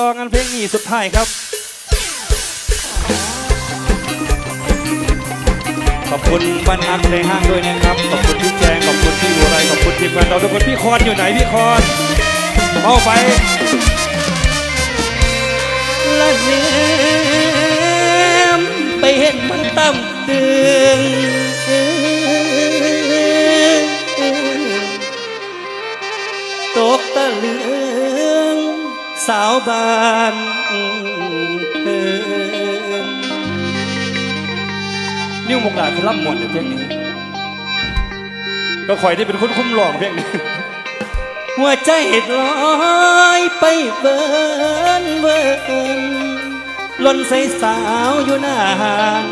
ต่อกันเพลงนี้สุดท้ายครับ ขอบคุณบ้านฮักในห้างด้วยนะครับ ขอบคุณพี่แจง ขอบคุณพี่บัวไร ขอบคุณทีมงานเราทุกคนพี่คอนอยู่ไหนพี่คอนเมาไปละเนมไปเห็นมันต่ำตึงตกตะลึง สาวบ้านเพิ่นนิ้วมุกดาคือรับหมดในเพลงนี้ ก็คอยที่เป็นคนคุ้มหลองเพลงนี้ หัวใจลอยไปเบินเบินหล่นใส่สาวอยู่หน้าหาน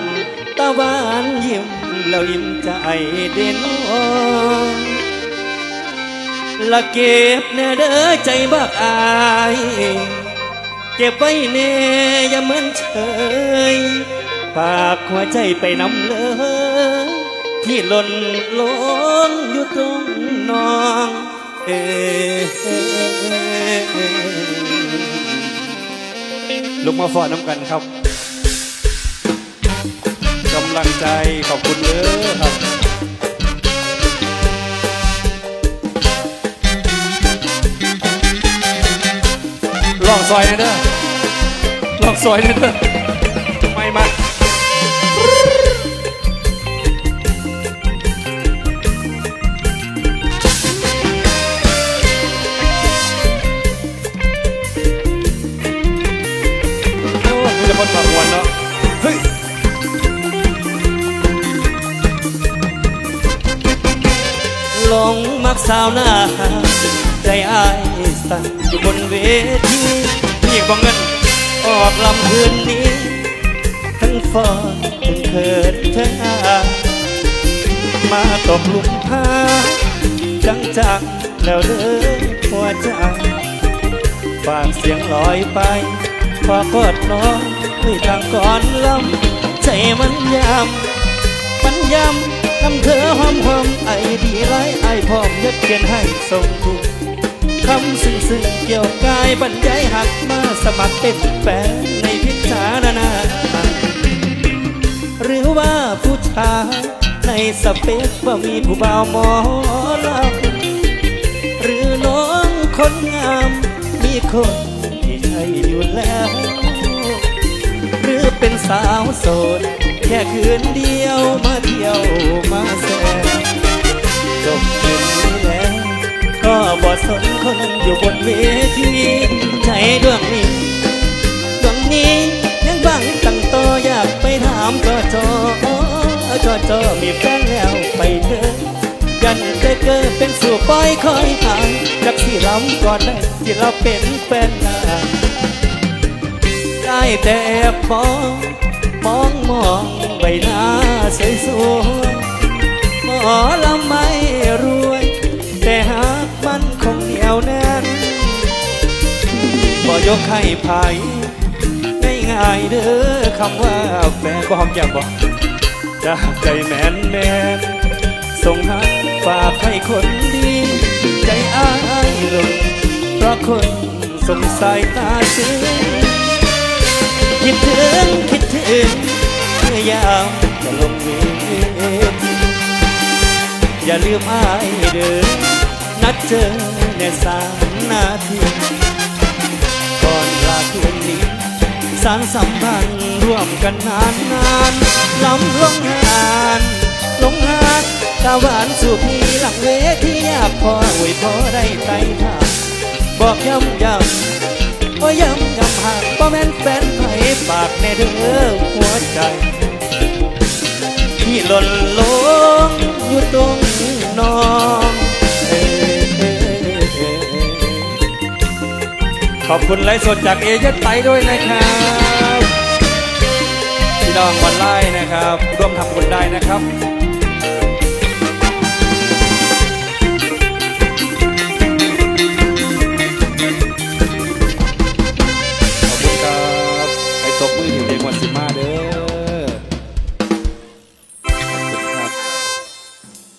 ตะวันยิ้มแล้วยิ้มใจเด่นอ ละเก็บเนื้อเด้อใจบักอายเก็บไว้เน่อย่าเหมือนเฉยฝากหัวใจไปนำเลยที่หล่นหล้นอยู่ตรงนองเออลุกมาฟอดน้ำกันครับกำลังใจขอบคุณเลยครับ ซอยหนะเด้อลองซอยหนะเด้อไม่มาโอ้มีแต่คนปากหวนเนาะเฮ้ยหลงมักสาวหน้าใจอายสั่นอยู่บนเวทีนี่อีก บางเงิน ออกลำคืนนี้ทั้งฟอนทั้งเขินทั้งอมาตกหลุมพาจังจังแล้วเด้อหัวใจฝากเสียงลอยไปขอกอดน้องด้วยทางก่อนลำใจมันยำมันยำทำเธอหอมหอมไอดีไรไอพร้อมยัดเขียนให้ส่งทุกำซึ้งซึ้งเกี่ยวกายบรรยายหักมาสมัครเป็นแฟนในพิจารณา หรือว่าผู้ชายในสเปคว่ามีผู้บ่าวหมอลำหรือน้องคนงาม มีคนที่ใช่อยู่แล้ว หรือเป็นสาวโสด แค่คืนเดียวมาเที่ยวมาแซวจบ อยู่บนเวทีใจดวงนี้ดวงนี้ยังบังตั้งต่ออยากไปถามจอจอจอจอมีแฟนแล้วไปเถอะยันเจเกอเป็นสู่ปล่อยคอยหายจากที่ล้ำก่อนได้ที่เราเป็นแฟนนาได้แต่แอบมองมองมองใบหน้าสวย ยกให้ไผ่ง่ายๆเด้อคำว่าแฟนบ่หอมแก้มบ่จากใจแมนแมนส่งหักฝากให้คนดี ใจอ้ายลงเพราะคนสงสัยตาซึ้งคิดถึงคิดถึงเมื่อยามจะลงเวทีอย่าลืมอ้ายเด้อนัดเจอในสามนาที สารสัมพันธ์ร่วมกันนานนานๆล้ำลงหานลงหานตาหวานสู่พี่หลังเวทีอยากพออวยพอได้ไต่ทางบอกย้ำย้ำว่าย้ำย้ำห่างบ่แม่นแฟนไผปากแน่เด้อหัวใจที่หล่นลงอยู่ตรงน้องขอบคุณไลฟ์สดจากเอเย่นไตด้วยนะครับ ดองออนไล่นะครับ ร่วมทำบุญได้นะครับ